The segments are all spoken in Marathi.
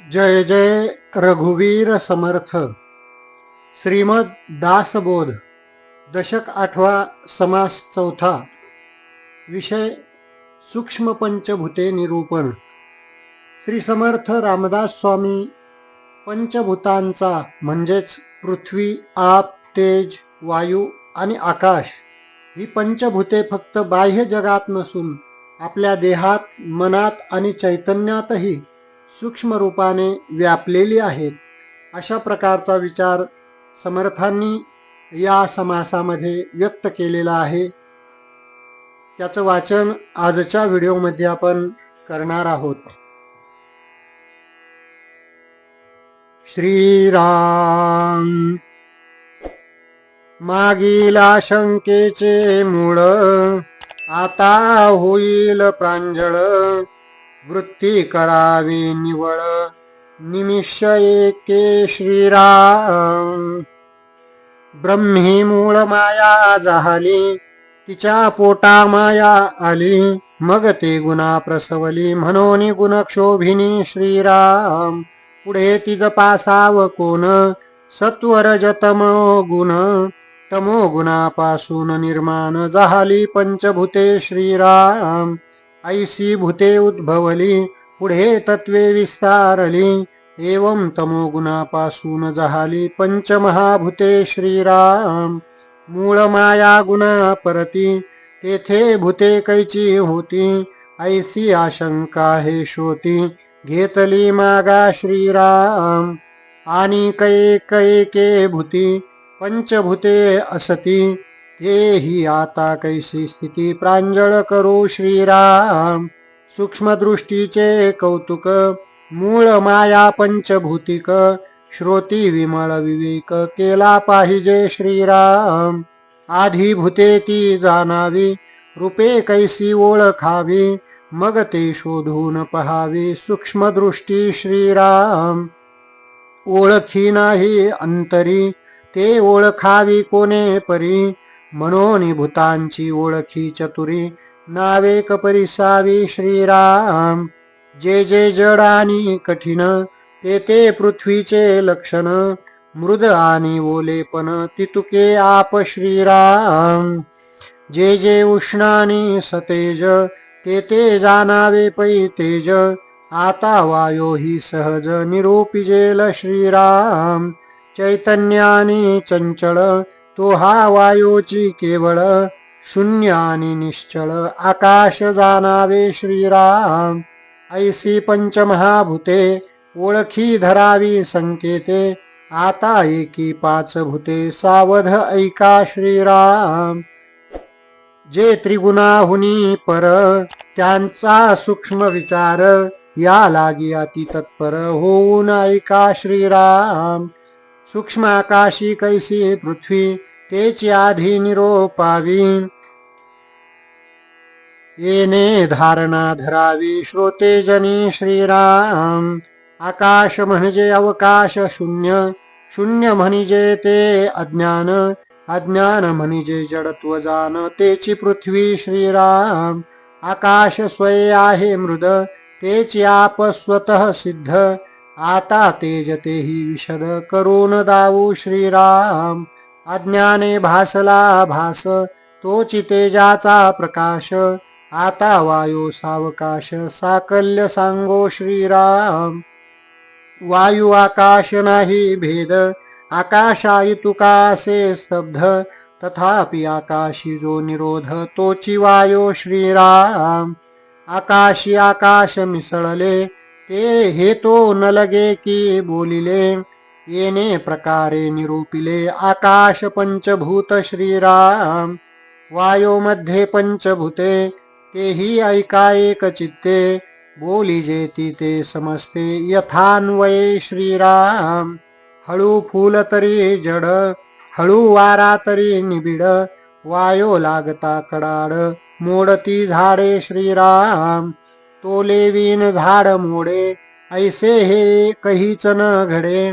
जय जय रघुवीर समर्थ. श्रीमद दासबोध दशक आठवा समास चौथा. विषय सूक्ष्म पंचभूते निरूपण. श्री समर्थ रामदास स्वामी पंचभूतांचा म्हणजेच पृथ्वी आप तेज वायू आणि आकाश ही पंचभूते फक्त बाह्य जगात नसून आपल्या देहात मनात आणि चैतन्यातही सूक्ष्म रूपाने व्यापलेली आहेत. अशा प्रकारचा विचार समर्थांनी या समासामध्ये व्यक्त केलेला आहे. त्याचं वाचन आजच्या व्हिडिओमध्ये आपण करणार आहोत. श्रीराम मागील आशंकेचे मूळ आता होईल प्रांजळ. वृत्ती करावी निवळ. निमिष एके श्रीराम. ब्रह्मी मूळ माया जाहली तिच्या पोटा माया आली मग ते गुणा प्रसवली म्हणून गुणक्षोभिनी श्रीराम. पुढे तिज पासाव कोण? सत्वर गुण. तमो गुणापासून निर्माण झाली पंचभूते श्रीराम. ऐसी भूते उद्भवली पुढे तत्वे विस्तारली. एवं तमोगुणापासून जहाली पंचमहाभूते श्रीराम. मूळ माया गुणा परती तेथे भूते कैची होती. ऐसी आशंका हे शोती घेतली मागा श्रीराम. आणि कै कैके भूती पंचभूते असती. तेही आता कैसी स्थिती प्रांजळ करू श्रीराम. सूक्ष्मदृष्टीचे कौतुक मूळ माया पंचभूतिक श्रोती विमळ विवेक केला पाहिजे श्रीराम. आधी भूते ती जाणावी रूपे कैसी ओळखावी मग ते शोधून पहावी सूक्ष्मदृष्टी श्रीराम. ओळखी नाही अंतरी ते ओळखावी कोणे परी मनोनिभूतांची भूतांची ओळखी चतुरी नावे कपरिसावी श्रीराम. जे जे जड आणि कठीण ते ते पृथ्वीचे लक्षण. मृद आणि ओलेपण तितुके आप श्रीराम. जे जे उष्णानी सतेज ते ते जाणावे पै तेज. आता वायो ही सहज निरूपिजेल श्रीराम. चैतन्यानी चंचळ तो हा वायोची केवळ शून्य आणि निश्चळ आकाश जाणावे श्रीराम. ऐसी पंचमहाभूते ओळखी धरावी संकेते आता एकी पाच भूते सावध ऐका श्रीराम. जे त्रिगुणाहुनी पर त्यांचा सूक्ष्म विचार या लागी अति तत्पर होऊन ऐका श्रीराम. सूक्ष्म आकाशी कैसी पृथ्वी तेची आधी निरोपावी येने धारणा धरावी श्रोते जनी श्रीराम। आकाश म्हणजे अवकाश शून्य। शून्य म्हणजे ते अज्ञान। अज्ञान म्हणजे जडत्व जान तेची पृथ्वी श्रीराम। आकाश स्वय आहे मृद। तेची आप स्वतः सिद्ध। आता तेजते तेही विशद करून दावू श्रीराम. अज्ञाने भासला भास तो तेजाचा प्रकाश. आता वायू सावकाश साकल्य सांगो श्रीराम. वायू आकाश नाही भेद आकाशाई तुकासे स्तब्ध. तथापि आकाशी जो निरोध तोची वायो श्रीराम. आकाशी आकाश मिसळले ते हे तो न लगे की बोलिले येणे प्रकारे निरूपिले आकाश पंचभूत श्रीराम. वायो मध्ये पंचभूते तेही ऐका एक चित्ते बोली जेती ते समजते यथान्वये श्रीराम. हळू फूल तरी जड हळू वारा तरी निबिड वायो लागता कडाड मोडती झाडे श्रीराम. तोले विन झाड मोडे ऐसे हे कहीच न घडे.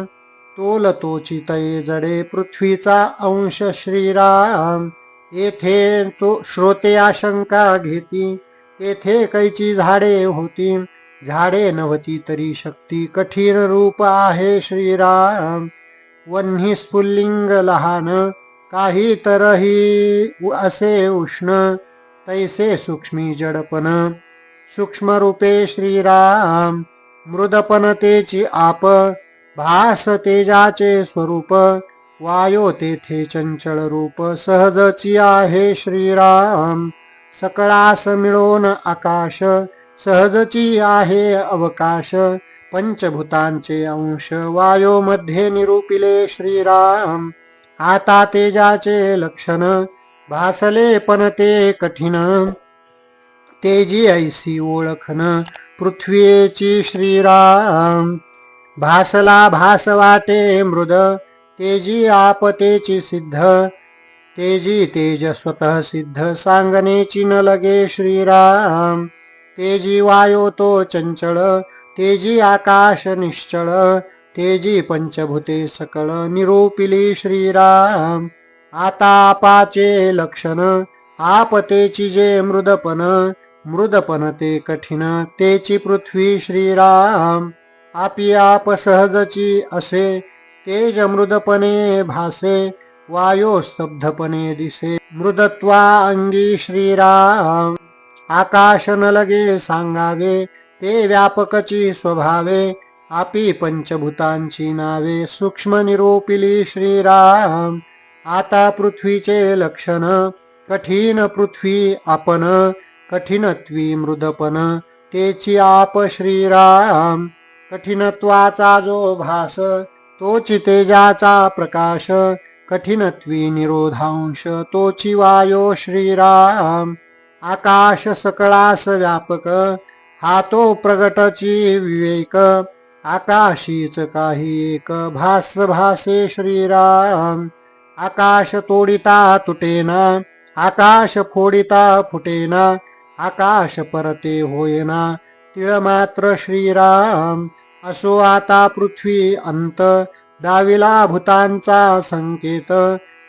तोल तोची तये जडे पृथ्वीचा अंश श्रीराम. येथे तो श्रोते आशंका घेती तेथे कैची झाडे होती. झाडे नव्हती तरी शक्ती कठीण रूप आहे श्रीराम. वन्ही स्फुल्लिंग लहान काही तरही असे उष्ण तैसे सूक्ष्मी जडपण. सूक्ष्म रूपे श्रीराम मृदपनतेची आप भास तेजाचे स्वरूप वायो तेथे चंचल रूप सहजची आहे श्रीराम सकळास मिळोन आकाश सहजची आहे अवकाश पंचभूतांचे अंश वायो मध्ये निरूपिले श्रीराम आता तेजाचे लक्षण भासले पण ते कठीण तेजी ऐसी ओळखन पृथ्वीची श्रीराम. भासला भास वाटे मृद तेजी आपतेची सिद्ध. तेजी तेज स्वतः सिद्ध सांगनेची न लगे श्रीराम. तेजी वायो तो चंचळ तेजी आकाश निश्चळ. तेजी पंचभूते सकळ निरूपिली श्रीराम. आता आपाचे लक्षण आपतेची जे मृदपन मृदपन ते कठीण तेची पृथ्वी श्रीराम आपी आप सहजची असे तेज मृदपणे भासे वायो स्तब्धपणे दिसे. मृदत्वा अंगी श्रीराम आकाश न लगे सांगावे ते व्यापकची स्वभावे आपी पंचभूतांची नावे. सूक्ष्म निरोपिली श्रीराम आता पृथ्वीचे लक्षण कठीण पृथ्वी आपण कठीणत्वी मृदपन तेची आप श्रीराम. कठीणत्वाचा जो भास तोची तेजाचा प्रकाश. कठीणत्वी निरोधांश तोची वायो श्रीराम. आकाश सकळास व्यापक हा तो प्रगटची विवेक. आकाशीच काही एक भास भासे श्रीराम. आकाश तोडिता तुटेना आकाश फोडिता फुटेना. आकाश परते होयना तिळ मात्र श्रीराम. असो आता पृथ्वी अंत दाविला भूतांचा संकेत.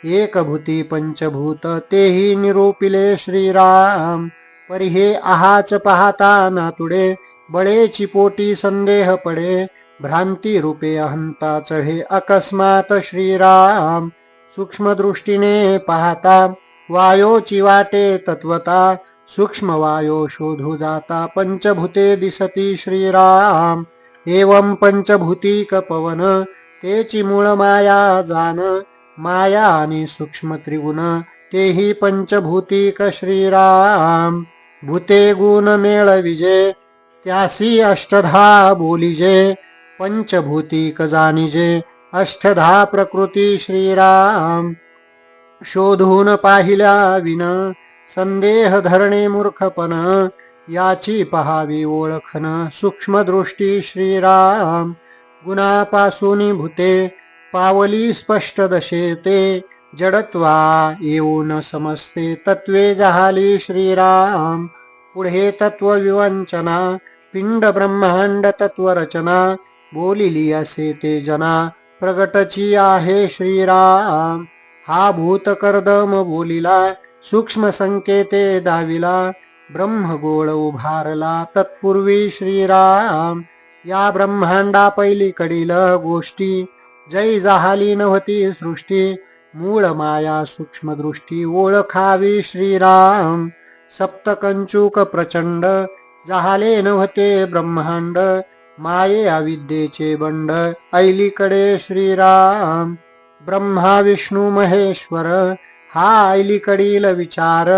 एक भूती पंचभूत तेही निरूपिले श्रीराम. परी हे आहाच पाहता नातुडे बळेची पोटी संदेह पडे. भ्रांती रूपे अहंता चढे अकस्मात श्रीराम. सूक्ष्मदृष्टीने पाहता वायोची वाटे तत्वता सूक्ष्म वायो शोधू जाता पंचभूते दिसती श्रीराम। एवं पंचभूती पवन तेची मूळ माया जान माया आणि सूक्ष्म त्रिगुण तेही पंचभूतिक श्रीराम। भूते गुण मेळविजे त्यासी अष्टधा बोलिजे पंचभूतिक जाणिजे अष्टधा प्रकृती श्रीराम। शोधून पाहिल्या विन संदेह धरणे मूर्खपण याची पहावी ओळखन सूक्ष्मदृष्टी श्रीराम. गुणापासून भूते पावली स्पष्ट दशेते जडत्वा येऊन समजते तत्वे जहाली श्रीराम. पुढे तत्व विवंचना पिंड ब्रह्मांड तत्वरचना बोलिली असे ते जना प्रगटची आहे श्रीराम. हा भूतकर्दम बोलिला सूक्ष्म संकेते दाविला ब्रह्मगोळ उभारला. तत्पूर्वी श्रीराम या ब्रह्मांडा पैलीकडील गोष्टी जै जाहाली नव्हती सृष्टी मूळ माया सूक्ष्म दृष्टी ओळखावी श्रीराम. सप्तकंचुक प्रचंड जाहाले नव्हते ब्रह्मांड माये अविद्येचे बंड ऐलीकडे श्रीराम. ब्रह्मा विष्णू महेश्वर हा ऐलीकडील विचार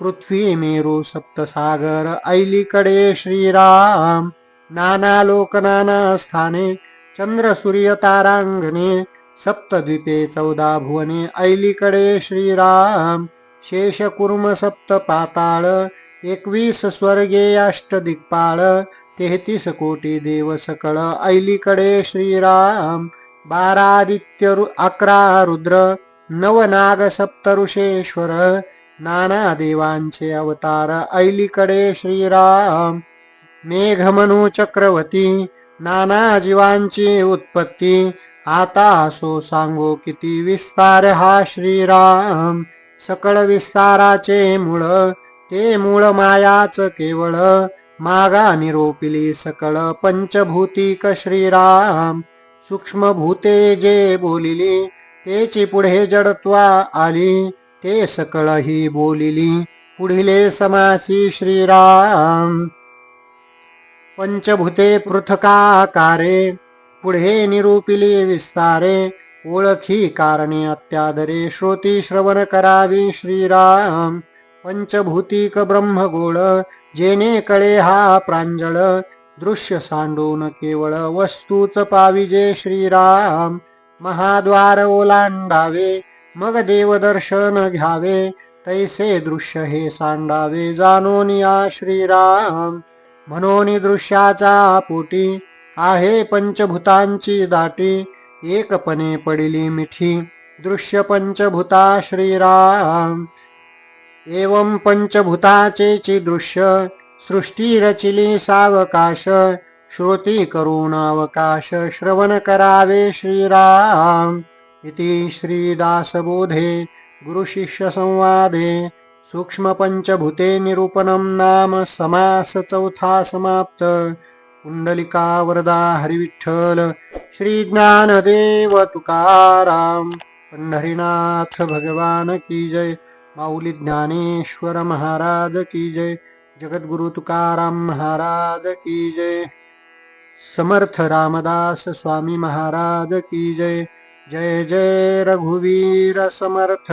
पृथ्वी मेरू सप्तसागर ऐलीकडे श्रीराम नाना लोक नाना स्थाने चंद्र सूर्य तारांगणे सप्तद्वीपे चौदा भुवने ऐलीकडे श्रीराम शेष कुर्म सप्त पाताळ एकवीस स्वर्गे अष्ट दिग्पाळ तेहतीस कोटी देव सकळ ऐलीकडे श्रीराम बारा आदित्य रु- अकरा रुद्र नवनाग सप्तऋषेश्वर ऋषेश्वर नाना देवांचे अवतार ऐलीकडे श्रीराम मेघमनु चक्रवती नाना जीवांची उत्पत्ती आता असो सांगो किती विस्तार हा श्रीराम. सकळ विस्ताराचे मूळ ते मूळ मायाच केवळ मागा निरोपिली सकळ पंचभूतिक श्रीराम. सूक्ष्म भूते जे बोलिली तेची पुढे जडत्वा आली ते सकळ ही बोलिली. पुढिले समासी श्रीराम. पंचभूते पृथकाकारे पुढे निरूपिली विस्तारे. ओळखी कारणे अत्यादरे श्रोती श्रवण करावी श्रीराम. पंचभूतिक ब्रह्मगोळ जेने कळे हा प्रांजळ. दृश्य सांडून केवळ वस्तूच पाविजे श्रीराम. महाद्वार ओलांडावे मग देवदर्शन घ्यावे तैसे दृश्य हे सांडावे जाणून या श्रीराम. म्हणून दृश्याचा पोटी आहे पंचभूतांची दाटी एकपणे पडिली मिठी दृश्य पंचभूता श्रीराम. एवं पंचभूताचे दृश्य सृष्टी रचिली सावकाश श्रुती करून अवकाश श्रवण करावे श्रीराम इति श्रीदासबोधे गुरुशिष्य संवादे सूक्ष्म पंचभूते निरूपणम नाम समास चौथा समाप्त। कुंडलिका वरदा हरिविठ्ठल श्रीज्ञानदेव तुकाराम पंढरीनाथ भगवान की जय माऊली ज्ञानेश्वर महाराज की जय जगद्गुरु तुकाराम महाराज की जय। समर्थ रामदास स्वामी महाराज की जय. जय जय रघुवीर समर्थ.